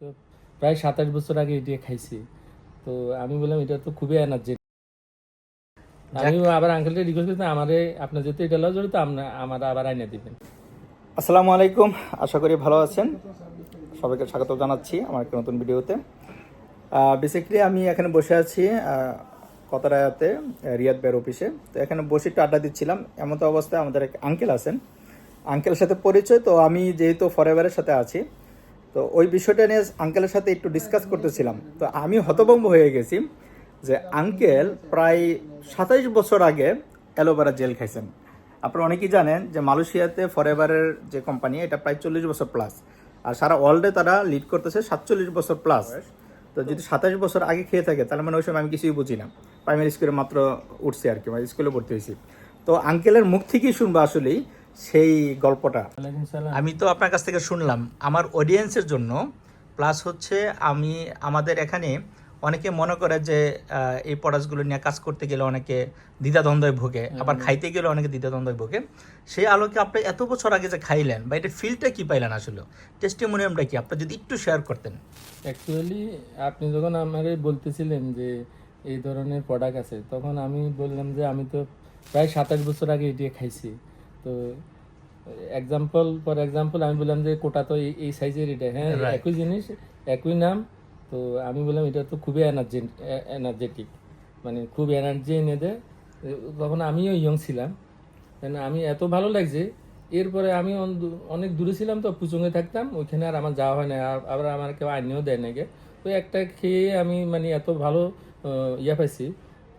তো প্রায় সাতাশ বছর আগে এটি খাইছি। তো আমি বললাম এটা তো খুবই এনার্জি আমি আবার আঙ্কেলটা রিকোয়েস্ট করতে আমারে আপনার যেহেতু এটা লজ তো আপনার আমার আবার আইনা দিবেন। আসসালামু আলাইকুম আশা করি ভালো আছেন। সবাইকে স্বাগত জানাচ্ছি আমার একটা নতুন ভিডিওতে। বেসিক্যালি আমি এখানে বসে আছি কতারায়াতে রিয়াদ বের অফিসে। তো এখানে বসে একটু আড্ডা দিচ্ছিলাম। এমন তো অবস্থায় আমাদের এক আঙ্কেল আছেন। আঙ্কেলের সাথে পরিচয় তো আমি যেহেতু ফরএভারের সাথে আছি তো ওই বিষয়টা নিয়ে আঙ্কেলের সাথে একটু ডিসকাস করতেছিলাম। তো আমি হতভম্ব হয়ে গেছি যে আঙ্কেল প্রায় সাতাইশ বছর আগে অ্যালোভেরা জেল খাইছেন। আপনারা অনেকেই জানেন যে মালয়েশিয়াতে ফরএভারের যে কোম্পানি এটা প্রায় চল্লিশ বছর প্লাস আর সারা ওয়ার্ল্ডে তারা লিড করতেছে সাতচল্লিশ বছর প্লাস তো যদি সাতাশ বছর আগে খেয়ে থাকে, তাহলে মানে ওই সময় আমি কিছুই বুঝি না। প্রাইমারি স্কুলে মাত্র উঠছে আর কি মানে স্কুলে ভর্তি হয়েছি। তো আঙ্কেলের মুখ থেকেই শুনব আসলেই সেই গল্পটা। আমি তো আপনার কাছ থেকে শুনলাম আমার অডিয়েন্সের জন্য প্লাস হচ্ছে আমি আমাদের এখানে অনেকে মনে করে যে এই প্রোডাক্টসগুলো নিয়ে কাজ করতে গেলে অনেকে দ্বিধাদ্বন্দ্বে ভোগে আবার খাইতে গেলে অনেকে দ্বিধাদ্বন্দ্বে ভোগে। সেই আলোকে আপনি এত বছর আগে যে খাইলেন বা এটা ফিলটা কি পাইলেন আসলে? টেস্টিমোনিয়ামটা কি? আপনি যদি একটু শেয়ার করতেন। অ্যাকচুয়ালি আপনি যখন আমাকে বলতেছিলেন যে এই ধরনের প্রোডাক্ট আছে তখন আমি বললাম যে আমি তো প্রায় সাতাশ বছর আগে এটি খাইছি। তো এক্সাম্পল ফর এক্সাম্পল আমি বললাম যে কোটা তো এই- সাইজের এটা। হ্যাঁ একই জিনিস একই নাম তো আমি বললাম এটা তো খুবই এনার্জি এনার্জেটিক মানে খুব এনার্জি এনে দেয় তখন আমিও ইয়ং ছিলাম। কেন আমি এত ভালো লাগছে এরপরে আমি অনেক দূরে ছিলাম তো পুচুঙে থাকতাম ওইখানে আর আমার যাওয়া হয় না আর আবার আমার কেউ আনিও দেয় নাকি তো একটা খেয়ে আমি মানে এত ভালো ইয়া পাইছি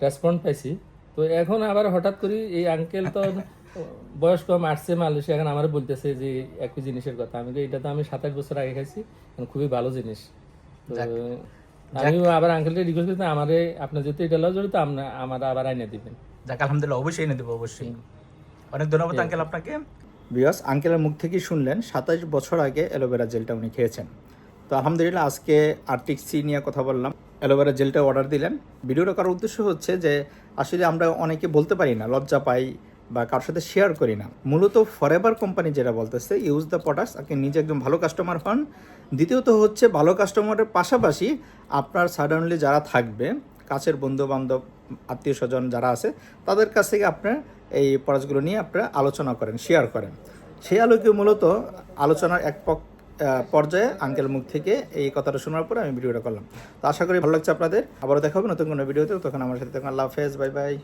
রেসপন্ড পাইছি। তো এখন আবার হঠাৎ করে এই আঙ্কেল তো বয়স কম আসছে মালয়েশিয়া এখন আমার বলতেছে যে একই জিনিসের কথা। আমি তো এটা তো আমি সাতাশ বছর আগে খাইছি এখন খুবই ভালো জিনিস। তো আমি আবার আঙ্কেলটা রিকোয়েস্ট করতে আমারে আপনার যেহেতু এটা লজ তো আপনার আমার আবার আইনা দিবেন। যাক আলহামদুলিল্লাহ অবশ্যই এনে দেবো অবশ্যই। অনেক ধন্যবাদ আঙ্কেল আপনাকে। বিয়স আঙ্কেলের মুখ থেকেই শুনলেন সাতাশ বছর আগে অ্যালোভেরা জেলটা উনি খেয়েছেন। তো আলহামদুলিল্লাহ আজকে আর্টিক সি নিয়ে কথা বললাম। অ্যালোভেরা জেলটা অর্ডার দিলেন। ভিডিওটা করার উদ্দেশ্য হচ্ছে যে আসলে আমরা অনেকে বলতে পারি না লজ্জা পাই বা কারোর সাথে শেয়ার করি না। মূলত ফরএভার কোম্পানি যেটা বলতেছে ইউজ দ্য প্রোডাক্টস আপনি নিজে একজন ভালো কাস্টমার হন। দ্বিতীয়ত হচ্ছে, ভালো কাস্টমারের পাশাপাশি আপনার সাডেনলি যারা থাকবে, কাছের বন্ধু বান্ধব আত্মীয় স্বজন যারা আছে, তাদের কাছ থেকে আপনার এই প্রোডাক্টসগুলো নিয়ে আপনারা আলোচনা করেন শেয়ার করেন। সেই আলোকে মূলত আলোচনার এক পক পর্যায়ে আঙ্কেল মুখ থেকে এই কথাটা শোনার পরে আমি ভিডিওটা করলাম। তো আশা করি ভালো লাগছে আপনাদের। আবারও দেখা হবে নতুন কোনো ভিডিওতে তখন আমার সাথে আল্লাহ হাফেজ। Bye bye.